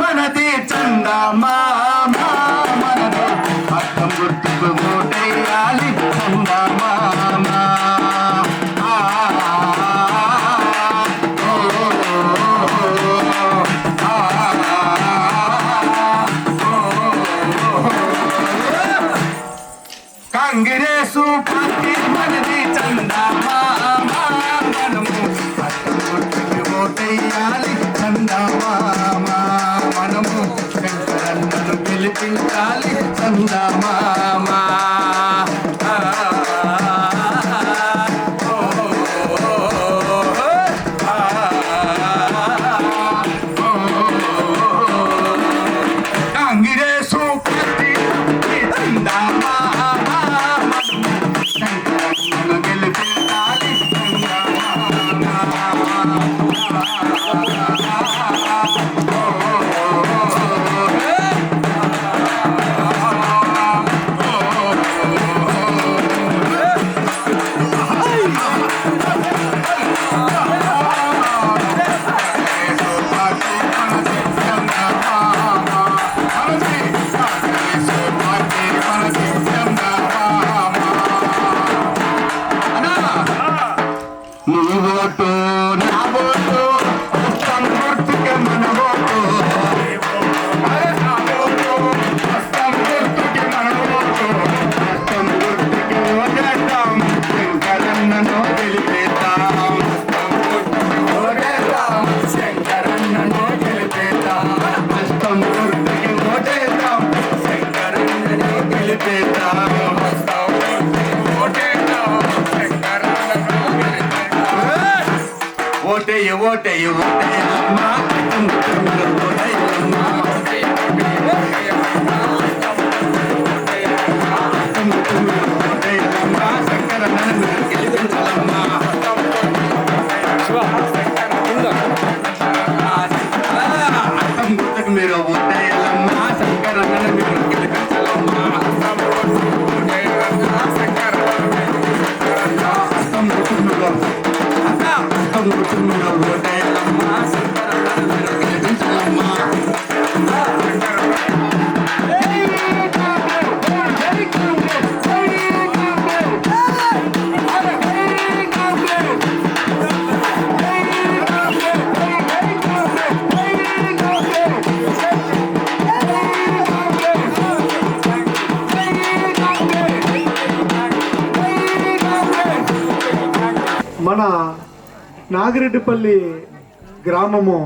మనది చందమా మనదే. అర్థం గుర్తుకు మూటేయాలి చందమా Santa Maria. won't, you won't. Nagireddipalli గ్రామము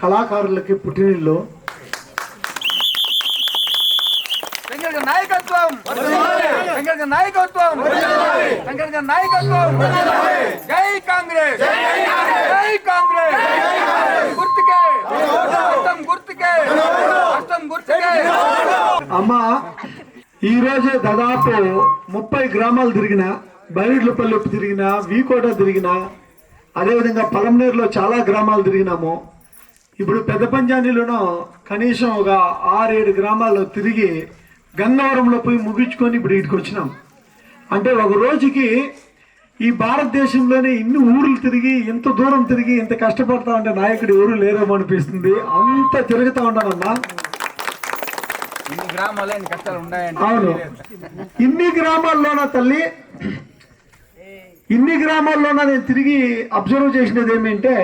కళాకారులకి పుట్టినిల్లు. నాయకత్వం! నాయకత్వం! నాయకత్వం! జై కాంగ్రెస్! జై కాంగ్రెస్! గుర్తుకే! గుర్తుకే! అమ్మ ఈరోజే దాదాపు ముప్పై గ్రామాలు తిరిగిన బైరిడ్లపల్లి తిరిగిన వీకోట తిరిగిన అదేవిధంగా పలంనేరులో చాలా గ్రామాలు తిరిగినాము. ఇప్పుడు పెద్ద పంజానీలోనూ కనీసం ఒక ఆరేడు గ్రామాలు తిరిగి గన్నవరంలో పోయి ముగించుకొని ఇప్పుడు ఇక్కడికి వచ్చినాం. అంటే ఒక రోజుకి ఈ భారతదేశంలోనే ఇన్ని ఊర్లు తిరిగి ఇంత దూరం తిరిగి ఇంత కష్టపడతా ఉంటే నాయకుడు ఎవరు లేరేమో అనిపిస్తుంది. అంత తిరుగుతా ఉన్నానమ్మా గ్రామాల్లో అవును. ఇన్ని గ్రామాల్లోన తల్లి? ఇన్ని గ్రామాల్లోన నేను తిరిగి అబ్జర్వ్ చేసినది ఏమంటే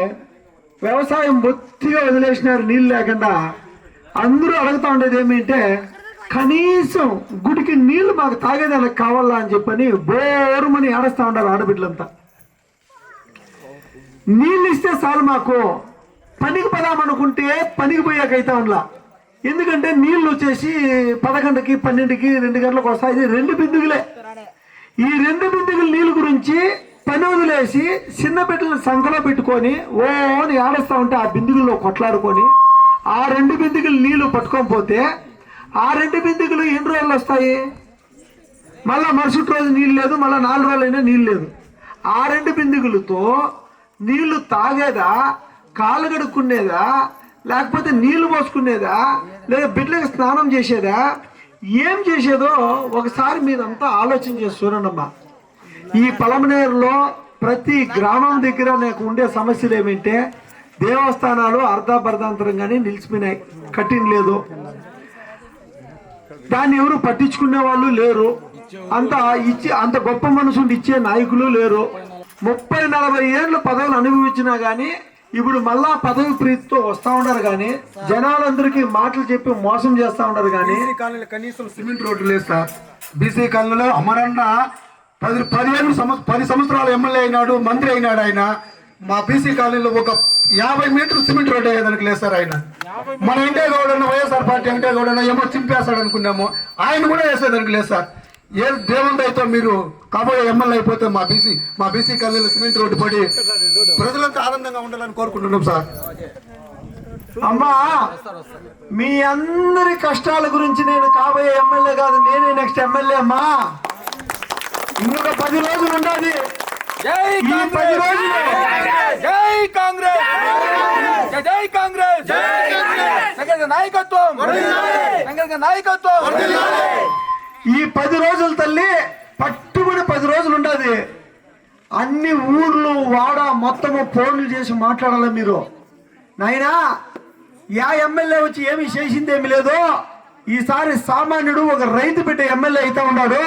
వ్యవసాయం బొత్తిగా వదిలేసినారు నీళ్ళు లేకుండా అందరూ అడుగుతా ఉండేది ఏమంటే కనీసం గుడికి నీళ్ళు మాకు తాగేదానికి కావాలా అని చెప్పని బోరుమని ఆడస్తా ఉండారు ఆడబిడ్డలంతా. నీళ్ళు ఇస్తే చాలు మాకు పనికి పదామనుకుంటే పనికి పోయాకైతా ఉండలా. ఎందుకంటే నీళ్ళు వచ్చేసి పదకొండుకి పన్నెండుకి రెండు గంటలకు వస్తాయి. రెండు బిందుగులే ఈ రెండు బిందుగుల నీళ్ళు గురించి పని వదిలేసి చిన్న బిడ్డలను సంఖలో పెట్టుకొని ఓ అని ఆడస్తా ఉంటే ఆ బిందుగుల్లో కొట్లాడుకొని ఆ రెండు బిందుగులు నీళ్ళు పట్టుకొని పోతే ఆ రెండు బిందుగులు ఎన్ని రోజులు వస్తాయి? మళ్ళీ మరుసటి రోజు నీళ్ళు లేదు మళ్ళీ నాలుగు రోజులైనా నీళ్ళు లేదు. ఆ రెండు బిందుగులతో నీళ్ళు తాగేదా కాలు కడుక్కునేదా లేకపోతే నీళ్ళు పోసుకునేదా లేదా బిడ్డలకు స్నానం చేసేదా? ఏం చేసేదో ఒకసారి మీరంతా ఆలోచన చేసి చూడండమ్మా. ఈ పలమనేరులో ప్రతి గ్రామం దగ్గర నాకు ఉండే సమస్యలు ఏమంటే దేవస్థానాలు అర్ధాపర్ధాంతరంగానే నిలిచిపోయినాయి. కట్టిన లేదు. దాన్ని ఎవరు పట్టించుకునే వాళ్ళు లేరు. అంత ఇచ్చే అంత గొప్ప మనసుండి ఇచ్చే నాయకులు లేరు. ముప్పై నలభై ఏళ్ళు పదవులు అనుభవించినా కానీ ఇప్పుడు మళ్ళా పదవి ప్రీతితో వస్తా ఉండరు కానీ జనాలందరికీ మాటలు చెప్పి మోసం చేస్తా ఉండరు కానీ కనీసం సిమెంట్ రోడ్డు లేదు సార్. బీసీ కాలనీలో అమరన్న పది పదిహేను సంవత్సరం పది సంవత్సరాలు ఎమ్మెల్యే అయినాడు మంత్రి అయినాడు ఆయన. మా బీసీ కాలనీలో ఒక యాభై మీటర్లు సిమెంట్ రోడ్డు వేయడానికి లేదు సార్ ఆయన. మన వెంకయ్యగౌడన్న వైఎస్ఆర్ పార్టీ వెంకయ్యగౌడన్న ఏమో చింపేస్తాడు అనుకున్నాము ఆయన కూడా వేసేదానికి లేదు సార్. ఏ దేవుని అయితే మీరు కాబోయే ఎమ్మెల్యే అయిపోతే మా బీసీ మా బీసీ కాలనీలో సిమెంట్ రోడ్డు పడి ప్రజలంతా ఆనందంగా ఉండాలని కోరుకుంటున్నాం సార్ అమ్మా మీ అందరి కష్టాల గురించి నేను కాబోయే ఎమ్మెల్యే కాదు నేనే నెక్స్ట్ ఎమ్మెల్యే అమ్మా ఇంకొక పది రోజులు ఉండాలి పది రోజులు జై కాంగ్రెస్ జై కాంగ్రెస్ నాయకత్వం నాయకత్వం ఈ పది రోజుల తల్లి పట్టుబడి పది రోజులు ఉండదు. అన్ని ఊర్లు వాడ మొత్తము ఫోన్లు చేసి మాట్లాడాలి మీరు? నాయనా యా ఎమ్మెల్యే వచ్చి ఏమి చేసిందేమి లేదు ఈసారి సామాన్యుడు ఒక రైతు బిడ్డ ఎమ్మెల్యే అయితే ఉన్నాడు.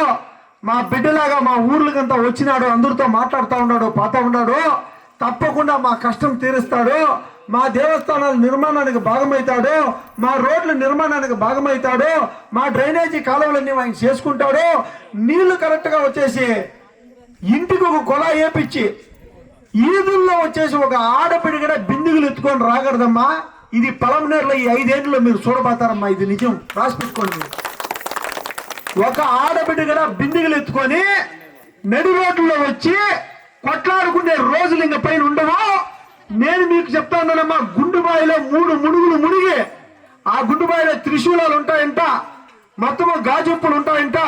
మా బిడ్డలాగా మా ఊర్లకంతా వచ్చినాడు అందరితో మాట్లాడుతూ ఉన్నాడు పాత ఉన్నాడు. తప్పకుండా మా కష్టం తీరుస్తాడు. మా దేవస్థానాల నిర్మాణానికి భాగమవుతాడు మా రోడ్ల నిర్మాణానికి భాగమవుతాడు మా డ్రైనేజీ కాలువలన్నీ ఆయన చేసుకుంటాడు నీళ్ళు కరెక్ట్గా వచ్చేసి ఇంటికి ఒక కొల వేపించి ఈదుల్లో వచ్చేసి ఒక ఆడపిడి కూడా బిందుగులు ఎత్తుకొని రాకూడదమ్మా ఇది పలమనేరులో ఈ ఐదేళ్ళలో మీరు చూడబోతారమ్మా ఇది నిజం. రాసి పెట్టుకోండి. ఒక ఆడబిడ్డ కూడా బిందిగలు ఎత్తుకొని నడి రోడ్లలో వచ్చి కొట్లాడుకునే రోజులు ఇంక పైన ఉండవు. నేను మీకు చెప్తానమ్మా గుండుబాయిలో మూడు మునుగులు మునిగి ఆ గుండుబాయిలో త్రిశూలాలు ఉంటాయంట మొత్తము గాజుప్పులు ఉంటాయంట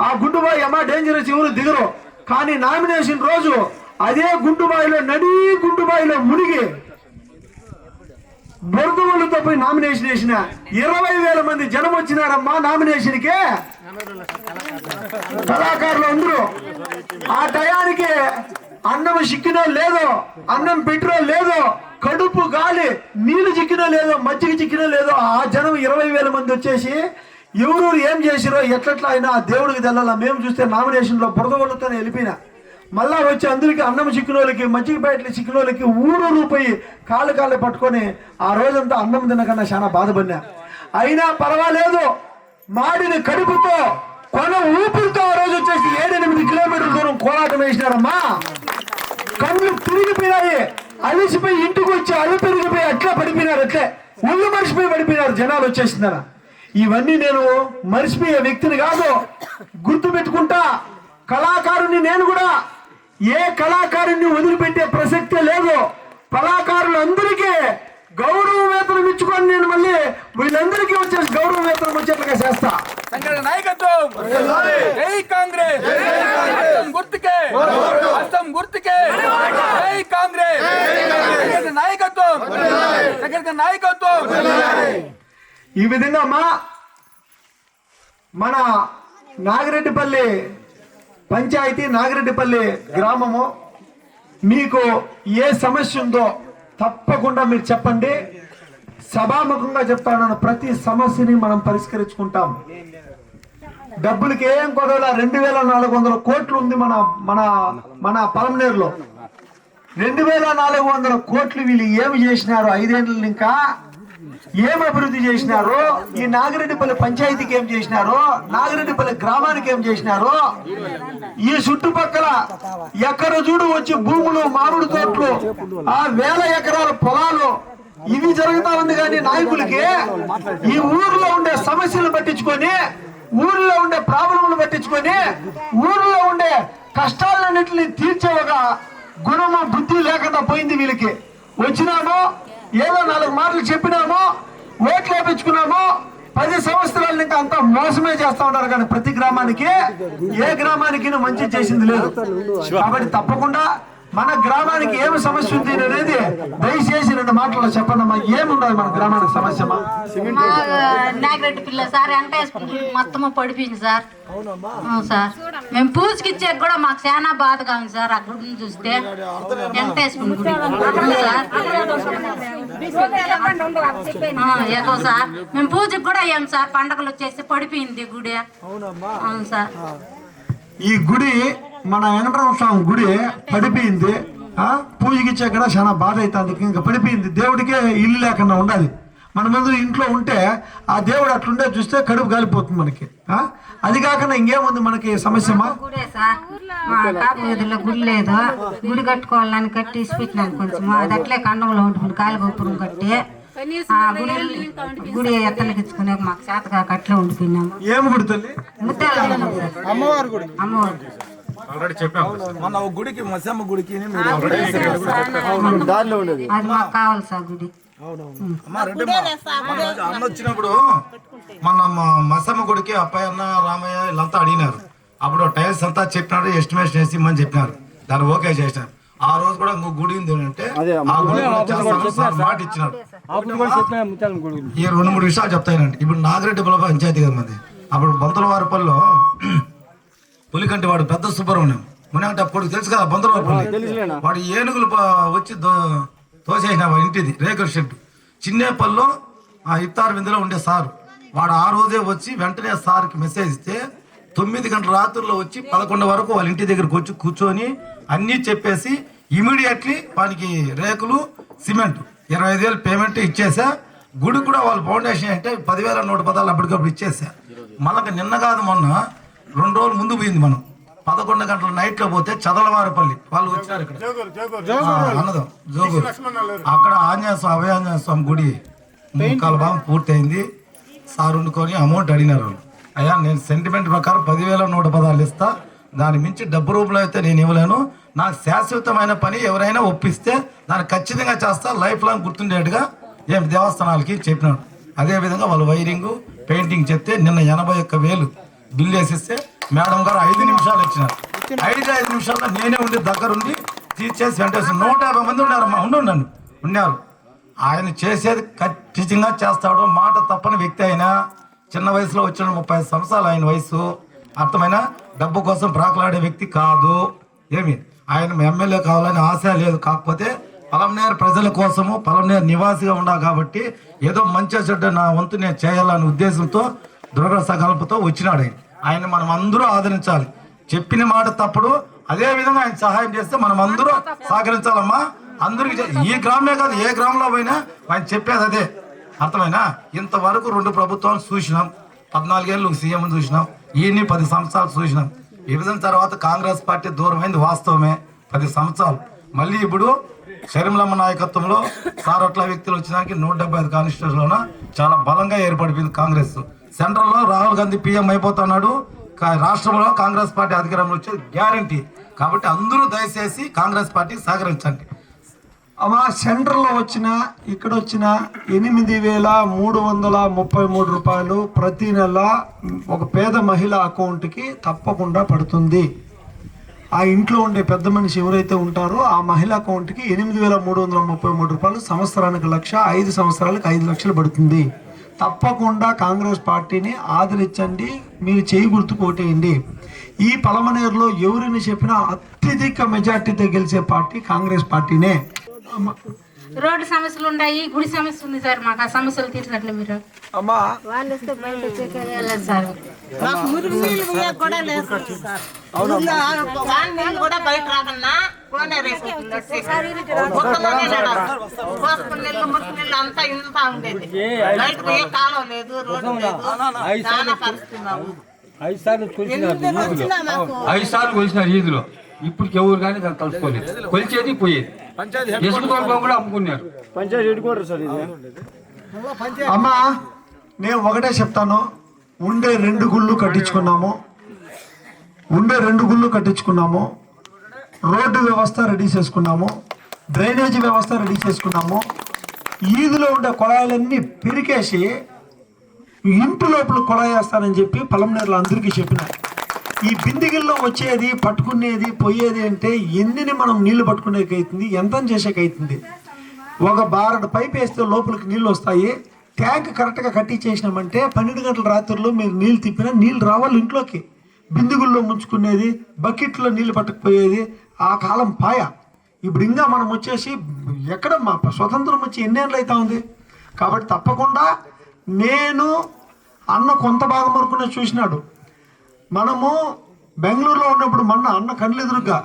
ఆ గుండుబాయి అమ్మా డేంజరస్ ఎవరు దిగరు. కానీ నామినేషన్ రోజు అదే గుండుబాయిలో నడీ గుండుబాయిలో మునిగి బురదవులతో పోయి నామినేషన్ వేసిన ఇరవై వేల మంది జనం వచ్చినారమ్మా నామినేషన్కి. కళాకారులు అందరూ. ఆ టయానికి అన్నం చిక్కినో లేదో అన్నం పెట్టినో లేదో కడుపు గాలి నీళ్ళు చిక్కినో లేదో మజ్జిగ చిక్కినో లేదో ఆ జనం ఇరవై వేల మంది వచ్చేసి ఎవరు ఏం చేసిరో ఎట్లట్లా అయినా ఆ దేవుడికి తెల్లాల మేము చూస్తే నామినేషన్లో బురద వాళ్ళతో వెళ్ళిపోయినా. మళ్ళా వచ్చి అందరికి అన్నం చిక్కినోళ్ళకి మజ్జిగ ప్యాకెట్లు చిక్కినోళ్ళకి ఊరు పోయి కాళ్ళు కాళ్ళు పట్టుకొని ఆ రోజంతా అన్నం తినకన్నా చాలా బాధపడినా. అయినా పర్వాలేదు మాడిన కడుపుతో కొన ఊపిరితో ఆ రోజు వచ్చేసి ఏడెనిమిది కిలోమీటర్ల దూరం కోలాటం వేసినారమ్మా. కళ్ళు తిరిగిపోయినాయి అలిసిపోయి ఇంటికి వచ్చి అల్లు పెరిగిపోయి అట్లా పడిపోయినారు అట్లే. ఒళ్ళు మర్చిపోయి పడిపోయినారు జనాలు వచ్చేసిందన ఇవన్నీ నేను మర్చిపోయే వ్యక్తిని కాదు గుర్తు పెట్టుకుంటా కళాకారుని నేను కూడా. ఏ కళాకారుణ్ణి వదిలిపెట్టే ప్రసక్తే లేదు. కళాకారులందరికీ గౌరవ వేతనం ఇచ్చుకొని నేను మళ్ళీ వీళ్ళందరికీ వచ్చేసి గౌరవ వేతనం వచ్చేట్లుగా చేస్తా. నాయకత్వం. జై కాంగ్రెస్. గుర్తుకే. అస్తం గుర్తుకే. జై కాంగ్రెస్. నాయకత్వం. నాయకత్వం. ఈ విధంగా అమ్మా మన నాగిరెడ్డిపల్లి పంచాయతీ నాగిరెడ్డిపల్లి గ్రామము మీకు ఏ సమస్య ఉందో తప్పకుండా మీరు చెప్పండి. సభాముఖంగా చెప్తాను ప్రతి సమస్యని మనం పరిష్కరించుకుంటాం. డబ్బులకి ఏం కొదవల? రెండు వేల నాలుగు వందల కోట్లు ఉంది మన మన మన పలమనేరులో. రెండు వేల నాలుగు వందల కోట్లు వీళ్ళు ఏమి చేసినారు? ఐదేళ్ళు ఇంకా ఏం అభివృద్ధి చేసినారు? ఈ నాగిరెడ్డిపల్లి పంచాయతీకి ఏం చేసినారు? నాగిరెడ్డిపల్లి గ్రామానికి ఏం చేసినారు? ఈ చుట్టుపక్కల ఎక్కడ చూడు వచ్చి భూములు మామిడి తోటలు ఆ వేల ఎకరాల పొలాలు ఇవి జరుగుతా ఉంది కానీ నాయకులకి ఈ ఊర్లో ఉండే సమస్యలు పట్టించుకొని ఊర్లో ఉండే ప్రాబ్లములు పట్టించుకొని ఊర్లో ఉండే కష్టాలన్నింటినీ తీర్చే ఒక గుణము బుద్ధి లేకుండా పోయింది వీళ్ళకి. వచ్చినామో ఏదో నాలుగు మాటలు చెప్పినాము ఓట్లు వేపించుకున్నాము పది సంవత్సరాల ఇంకా అంతా మోసమే చేస్తా ఉంటారు కానీ ప్రతి గ్రామానికి ఏ గ్రామానికి మంచి చేసింది లేదు. కాబట్టి తప్పకుండా మన గ్రామానికి ఏమి సమస్య ఉంది అనేది దయచేసి రెండు మాటల్లో చెప్పండి అమ్మా ఏమున్నది మన గ్రామానికి సమస్య నాగిరెడ్డి పిల్ల సార్ వెంకటేశ్వర మొత్తం పడిపోయింది సార్. అవును సార్. మేము పూజకి ఇచ్చాక కూడా మాకు చాలా బాధగా ఉంది సార్ గుడిని చూస్తే. వెంకటేశ్వర గుడి. సార్? ఏదో సార్. మేము పూజకి కూడా అయ్యాం సార్ పండగలు వచ్చేసి పడిపోయింది గుడి. అవును సార్. ఈ గుడి మన వెంకటరామ స్వామి గుడి పడిపోయింది. ఆ, పూజకి కూడా చాలా బాధ అవుతుంది ఇంకా పడిపోయింది. దేవుడికే ఇల్లు లేకుండా ఉండాలి. మన ముందు ఇంట్లో ఉంటే ఆ దేవుడు అట్లుండే చూస్తే కడుపు కాలిపోతుంది మనకి. అది కాకుండా ఇంకేముంది మనకి సమస్యమా గుడి లేదు. గుడి కట్టుకోవాలని కట్టి పెట్టినాను కొంచెం. అది అట్లే కండంలో ఉంటుంది. కాలిగోపురం కట్టి. గుడి మాకు చేతగా కట్లే ఉండిపోయినాము గుడి ముత్యాల అమ్మవారి గుడి. అమ్మవారు మన గుడికి మసమ్మ గుడికి మీరు అది మాకు కావాలి సార్ గుడి. అన్న వచ్చినప్పుడు మన మ- మసమ్మ గుడికి అప్పయ్య అన్న రామయ్య వీళ్ళంతా అడిగినారు. అప్పుడు టైల్స్ అంతా చెప్పినారు ఎస్టిమేషన్ వేసి ఇమ్మని చెప్పినారు. దాన్ని ఓకే చేసినారు ఆ రోజు కూడా ఇంకో గుడి ఉంది అంటే మాట ఇచ్చినారు. ఈ రెండు మూడు విషయాలు చెప్తానండి ఇప్పుడు నాగిరెడ్డి బులప పంచాయతీ కదా మంది. అప్పుడు బొంతల వారిపల్లిలో పులికంటి వాడు పెద్ద సుబ్రహ్మణ్యం. మునంటే అప్పుడు తెలుసు కదా బొంతల వారిపల్లి వాడు ఏనుగులు వచ్చి తోసేసిన ఇంటిది రేకుల షెడ్ చిన్నేపల్లిలో ఆ ఇఫ్తార్ విందులో ఉండే సార్. వాడు ఆ రోజే వచ్చి వెంటనే సార్కి మెసేజ్ ఇస్తే తొమ్మిది గంటల రాత్రుల్లో వచ్చి పదకొండు వరకు వాళ్ళ ఇంటి దగ్గరికి వచ్చి కూర్చొని అన్నీ చెప్పేసి ఇమీడియట్లీ వానికి రేకులు సిమెంట్ ఇరవై ఐదు వేలు పేమెంట్ ఇచ్చేసా. గుడి కూడా వాళ్ళ ఫౌండేషన్ అంటే పదివేల నూట పదాలు అప్పటికప్పుడు ఇచ్చేసా. మనకు నిన్న కాదు మొన్న రెండు రోజులు ముందు పోయింది మనం. పదకొండు గంటల నైట్లో పోతే చదలవారిపల్లి. వాళ్ళు వచ్చారు ఇక్కడ. అన్నదం జోగురు. అక్కడ ఆంజనేయ స్వామి అభయ ఆంజనేయ స్వామి గుడి ముక్కాల భాగం పూర్తయింది. సార్ వండుకొని అమౌంట్ అడిగినారు వాళ్ళు. అయ్యా నేను సెంటిమెంట్ ప్రకారం పదివేల నూట పదాలు ఇస్తా. దాని మించి డబ్బు రూపంలో అయితే నేను ఇవ్వలేను. నాకు శాశ్వతమైన పని ఎవరైనా ఒప్పిస్తే దాన్ని ఖచ్చితంగా చేస్తా. లైఫ్ లాంగ్ గుర్తుండేట్టుగా ఏం దేవస్థానాలకి చెప్పినాడు. అదే విధంగా వాళ్ళు వైరింగ్ పెయింటింగ్ చెప్తే నిన్న ఎనభై ఒక్క వేలు బిల్లు వేసిస్తే మేడం గారు ఐదు నిమిషాలు ఇచ్చినారు. ఐదు ఐదు నిమిషాల్లో నేనే ఉండి దగ్గరుండి తీర్చేసి వెంటేసి నూట యాభై మంది ఉన్నారమ్మా ఉండు నన్ను ఉన్నారు. ఆయన చేసేది ఖచ్చితంగా చేస్తాడు. మాట తప్పని వ్యక్తి అయినా చిన్న వయసులో వచ్చిన ముప్పై సంవత్సరాలు ఆయన వయసు అర్థమైన? డబ్బు కోసం ప్రాకులాడే వ్యక్తి కాదు. ఏమి? ఆయన ఎమ్మెల్యే కావాలని ఆశ లేదు. కాకపోతే పలంనేరు ప్రజల కోసము పలంనేరు నివాసిగా ఉన్నా కాబట్టి ఏదో మంచి చెడ్డ నా వంతు నేను చేయాలనే ఉద్దేశంతో దృఢ సంకల్పంతో వచ్చినాడు ఆయన. ఆయన మనం అందరూ ఆదరించాలి. చెప్పిన మాట తప్పుడు. అదే విధంగా ఆయన సహాయం చేస్తే మనం అందరూ సహకరించాలమ్మా. అందరికి ఈ గ్రామే కాదు ఏ గ్రామంలో పోయినా ఆయన చెప్పేది అదే. అర్థమైనా ఇంతవరకు రెండు ప్రభుత్వాలు చూసినాం. పద్నాలుగేళ్ళు సీఎం చూసినాం ఈయన్ని పది సంవత్సరాలు చూసినాం. విభజన తర్వాత కాంగ్రెస్ పార్టీ దూరమైంది వాస్తవమే. పది సంవత్సరాలు. మళ్ళీ ఇప్పుడు షర్మిలమ్మ నాయకత్వంలో సారట్ల వ్యక్తులు వచ్చినాక నూట డెబ్బై ఐదు కాన్స్టిట్యూషన్లోన చాలా బలంగా ఏర్పడిపోయింది కాంగ్రెస్. సెంట్రల్లో రాహుల్ గాంధీ పీఎం అయిపోతున్నాడు. కా- రాష్ట్రంలో కాంగ్రెస్ పార్టీ అధికారంలో వచ్చేది గ్యారంటీ. కాబట్టి అందరూ దయచేసి కాంగ్రెస్ పార్టీకి సహకరించండి. అమ్మా సెంటర్లో వచ్చిన ఇక్కడ వచ్చిన ఎనిమిది వేల మూడు వందల ముప్పై మూడు రూపాయలు ప్రతి నెల ఒక పేద మహిళ అకౌంట్కి తప్పకుండా పడుతుంది. ఆ ఇంట్లో ఉండే పెద్ద మనిషి ఎవరైతే ఉంటారో ఆ మహిళ అకౌంట్కి ఎనిమిది వేల మూడు వందల ముప్పై మూడు రూపాయలు సంవత్సరానికి లక్ష ఐదు సంవత్సరాలకు ఐదు లక్షలు పడుతుంది. తప్పకుండా కాంగ్రెస్ పార్టీని ఆదరించండి మీరు చేయి గుర్తు కోటేయండి. ఈ పలమనేరులో ఎవరిని చెప్పినా అత్యధిక మెజార్టీతో గెలిచే పార్టీ కాంగ్రెస్ పార్టీనే. అమ్మ. రోడ్డు సమస్యలు ఉన్నాయి గుడి సమస్య ఉంది సార్ మాకు ఆ సమస్యలు తీర్చినట్లు మీరు. అమ్మా. సార్. మాకు మురుగు నీళ్ళు పోయేది కూడా లేదు సార్. వాన్ నీళ్ళు బయట రాకన్నా అంతా ఇంతా ఉండేది. కాలం లేదు రోడ్డు లేదు. చాలా ఐదు సార్లు కొలిసినారు ఈదులో. ఇప్పుడు ఎవరు కానీ దాన్ని తలుచుకోలేదు. కొలిచేది పోయేది. కూడా అమ్ముకున్నారు. అమ్మా నేను ఒకటే చెప్తాను. ఉండే రెండు గుళ్ళు కట్టించుకున్నాము. ఉండే రెండు గుళ్ళు కట్టించుకున్నాము. రోడ్డు వ్యవస్థ రెడీ చేసుకున్నాము. డ్రైనేజీ వ్యవస్థ రెడీ చేసుకున్నాము. ఈదులో ఉండే కొళాయిలన్నీ పెరికేసి ఇంటి లోపల కొళాయి వేస్తానని చెప్పి పొలంనేరులో అందరికీ చెప్పిన. ఈ బిందిగిల్లో వచ్చేది పట్టుకునేది పోయేది అంటే ఎన్నిని మనం నీళ్ళు పట్టుకునేకి అవుతుంది ఎంత చేసేకైతుంది. అవుతుంది ఒక బారడు పైప్ వేస్తే లోపలికి నీళ్ళు వస్తాయి. ట్యాంక్ కరెక్ట్గా కట్టించేసినామంటే పన్నెండు గంటల రాత్రుల్లో మీరు నీళ్ళు తిప్పినా నీళ్ళు రావాలి ఇంట్లోకి. బిందుగుల్లో ముంచుకునేది బకెట్లో నీళ్ళు పట్టకపోయేది ఆ కాలం పాయ. ఇప్పుడు ఇంకా మనం వచ్చేసి ఎక్కడ మా స్వతంత్రం వచ్చి ఎన్నేళ్ళు అవుతా ఉంది. కాబట్టి తప్పకుండా నేను అన్న కొంత భాగం వరకునే చూసినాడు. మనము బెంగళూరులో ఉన్నప్పుడు మొన్న అన్న కళ్ళెదురుగా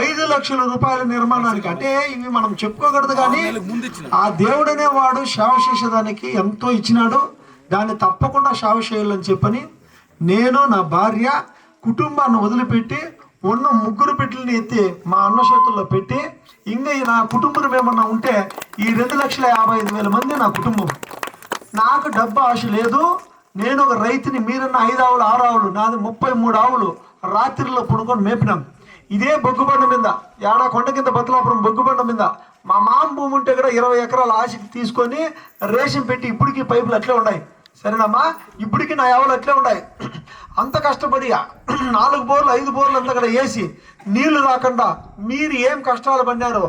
ఐదు లక్షల రూపాయల నిర్మాణానికి అంటే ఇవి మనం చెప్పుకోకూడదు కానీ ఆ దేవుడు అనేవాడు సేవ చేసేదానికి ఎంతో ఇచ్చినాడు. దాన్ని తప్పకుండా సేవ చేయాలని చెప్పని నేను నా భార్య కుటుంబాన్ని వదిలిపెట్టి ఉన్న ముగ్గురు బిడ్డల్ని ఎత్తి మా అన్న చేతుల్లో పెట్టి ఇంకా నా కుటుంబం ఏమన్నా ఉంటే ఈ రెండు లక్షల యాభై ఐదు వేల మంది నా కుటుంబం. నాకు డబ్బు ఆశ లేదు. నేను ఒక రైతుని మీరన్న ఐదు ఆవులు ఆరు ఆవులు నాది ముప్పై మూడు ఆవులు రాత్రిలో పుడుకొని మేపినాం. ఇదే బొగ్గుబండ మీద ఏడా కొండ కింద బతులాపురం బొగ్గుబండ మీద మా మామ భూమి ఉంటే కూడా ఇరవై ఎకరాల ఆశకి తీసుకొని రేషన్ పెట్టి ఇప్పటికీ పైపులు అట్లే ఉన్నాయి. సరేనమ్మా? ఇప్పటికీ నా ఆవులు అట్లే ఉన్నాయి. అంత కష్టపడి నాలుగు బోర్లు ఐదు బోర్లు అంతా కూడా వేసి నీళ్ళు రాకుండా మీరు ఏం కష్టాలు పడినారో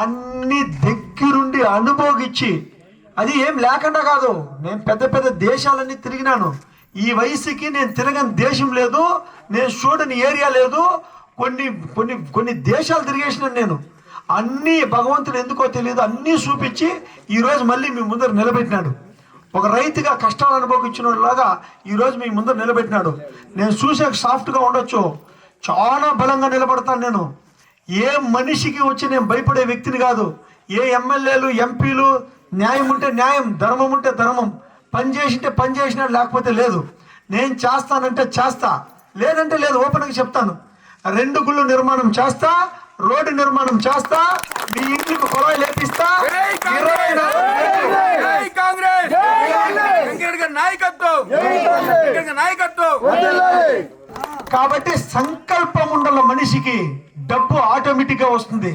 అన్ని దగ్గరుండి అనుభోగించి అది ఏం లేకుండా కాదు. నేను పెద్ద పెద్ద దేశాలన్నీ తిరిగినాను. ఈ వయసుకి నేను తిరగని దేశం లేదు. నేను చూడని ఏరియా లేదు. కొన్ని కొన్ని కొన్ని దేశాలు తిరిగేసినాను నేను. అన్నీ భగవంతుడు ఎందుకో తెలియదు అన్నీ చూపించి ఈరోజు మళ్ళీ మీ ముందర నిలబెట్టినాడు. ఒక రైతుగా కష్టాలు అనుభవించిన లాగా ఈరోజు మీ ముందర నిలబెట్టినాడు. నేను చూసే సాఫ్ట్గా ఉండొచ్చు. చాలా బలంగా నిలబడతాను నేను. ఏ మనిషికి వచ్చి నేను భయపడే వ్యక్తిని కాదు. ఏ ఎమ్మెల్యేలు ఎంపీలు న్యాయం ఉంటే న్యాయం ధర్మం ఉంటే ధర్మం. పని చేసింటే పని చేసినాడు లేకపోతే లేదు. నేను చేస్తానంటే చేస్తా. లేదంటే లేదు ఓపెన్గా చెప్తాను. రెండు గుళ్ళు నిర్మాణం చేస్తా రోడ్డు నిర్మాణం చేస్తా మీ ఇంటికి కొలాయి లేపిస్తా కాబట్టి సంకల్పం ఉండాల మనిషికి డబ్బు ఆటోమేటిక్గా వస్తుంది.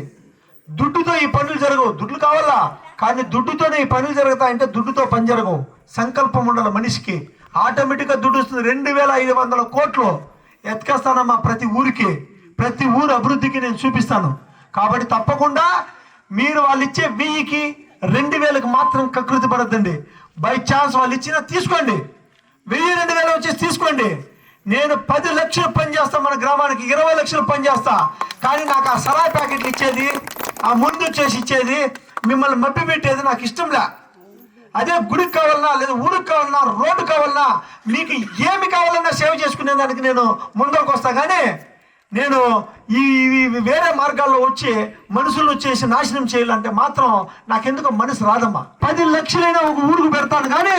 దుడ్డుతో ఈ పనులు జరగవు. దుడ్లు కావాలా? కానీ దుడ్డుతోనే ఈ పనులు జరుగుతాయంటే దుడ్డుతో పని జరగవు. సంకల్పం ఉండాలి మనిషికి. ఆటోమేటిక్గా దుడ్డు వస్తుంది. రెండు వేల ఐదు వందల కోట్లు ఎత్తుకొస్తానమ్మా ప్రతి ఊరికి. ప్రతి ఊరు అభివృద్ధికి నేను చూపిస్తాను. కాబట్టి తప్పకుండా మీరు వాళ్ళు ఇచ్చే వెయ్యికి రెండు వేలకు మాత్రం కకృతి పడద్దండి. బై ఛాన్స్ వాళ్ళు ఇచ్చినా తీసుకోండి. వెయ్యి రెండు వేలు వచ్చేసి తీసుకోండి. నేను పది లక్షలు పని చేస్తా మన గ్రామానికి ఇరవై లక్షలు పని చేస్తా. కానీ నాకు ఆ సరాయి ప్యాకెట్లు ఇచ్చేది ఆ ముందు వచ్చేసి ఇచ్చేది మిమ్మల్ని మభ్య పెట్టేది నాకు ఇష్టంలే. అదే గుడికి కావాలన్నా లేదా ఊరికి కావాలన్నా రోడ్డు కావాలన్నా మీకు ఏమి కావాలన్నా సేవ చేసుకునే దానికి నేను ముందరకు వస్తా. కానీ నేను ఈ వేరే మార్గాల్లో వచ్చి మనుషులు వచ్చేసి నాశనం చేయాలంటే మాత్రం నాకెందుకు మనసు రాదమ్మా. పది లక్షలైనా ఒక ఊరుకు పెడతాను. కానీ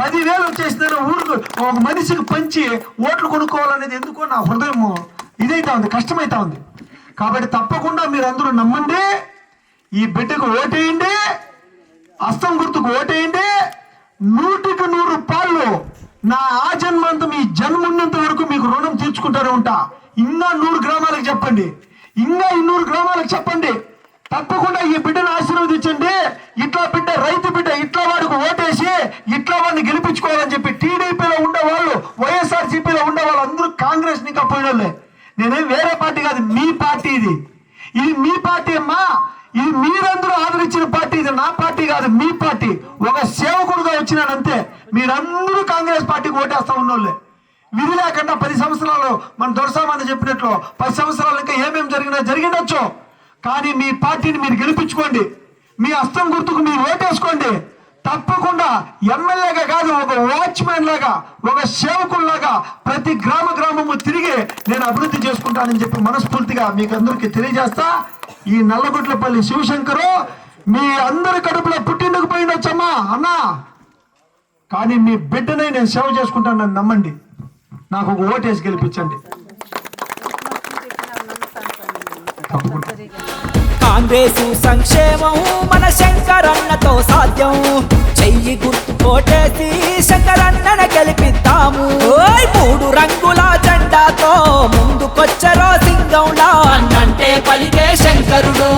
పదివేలు వచ్చేసిన ఊరుకు ఒక మనిషికి పంచి ఓట్లు కొనుక్కోవాలనేది ఎందుకో నా హృదయం ఇదైతా ఉంది కష్టమైతా ఉంది. కాబట్టి తప్పకుండా మీరు అందరూ నమ్మండి. ఈ బిడ్డకు ఓటేయండి అస్తం గుర్తుకు ఓటేయండి నూటికి నూరు రూపాయలు నా ఆ జన్మంతా మీ జన్మ వరకు మీకు రుణం తీర్చుకుంటానే ఉంటా. ఇంకా నూరు గ్రామాలకు చెప్పండి ఇంకా ఈ నూరు గ్రామాలకు చెప్పండి. తప్పకుండా ఈ బిడ్డను ఆశీర్వదించండి. ఇట్లా బిడ్డ రైతు బిడ్డ ఇట్లా వాడికి ఓటేసి ఇట్లా వాడిని గెలిపించుకోవాలని చెప్పి టీడీపీలో ఉండే వాళ్ళు వైఎస్ఆర్సీపీలో ఉండే వాళ్ళు అందరూ కాంగ్రెస్ ఇంకా పోయినోళ్ళే. నేనేం వేరే పార్టీ కాదు మీ పార్టీ ఇది. ఇది మీ పార్టీ అమ్మా. ఈ మీరందరూ ఆదరించిన పార్టీ ఇది నా పార్టీ కాదు మీ పార్టీ. ఒక సేవకుడుగా వచ్చినానంతే మీరందరూ కాంగ్రెస్ పార్టీకి ఓటేస్తా ఉన్నోళ్ళే. విధి లేకుండా పది సంవత్సరాలు మన దొరసామని చెప్పినట్లు పది సంవత్సరాలు ఇంకా ఏమేమి జరిగినా జరిగిండొచ్చు. కానీ మీ పార్టీని మీరు గెలిపించుకోండి. మీ అస్తం గుర్తుకు మీరు ఓటేసుకోండి. తప్పకుండా ఎమ్మెల్యేగా కాదు ఒక వాచ్మెన్ లాగా ఒక సేవకుల్లాగా ప్రతి గ్రామ గ్రామము తిరిగి నేను అభివృద్ధి చేసుకుంటానని చెప్పి మనస్ఫూర్తిగా మీకు అందరికీ తెలియజేస్తా. ఈ నల్లగొట్లపల్లి శివశంకరు మీ అందరి కడుపులో పుట్టిండుకు పోయిండొచ్చమ్మా అన్నా. కానీ మీ బిడ్డనే నేను సేవ చేసుకుంటానని నమ్మండి. నాకు ఒక ఓటేసి గెలిపించండి. తప్పకుండా. కాంగ్రెసు సంక్షేమం మన శంకరన్నతో సాధ్యం. చెయ్యి గుర్తు కోటేసి శంకరన్నన గెలిపిద్దాము. మూడు రంగుల జెండాతో ముందుకొచ్చరో సింగంలా. అన్నంటే పలికే శంకరుడు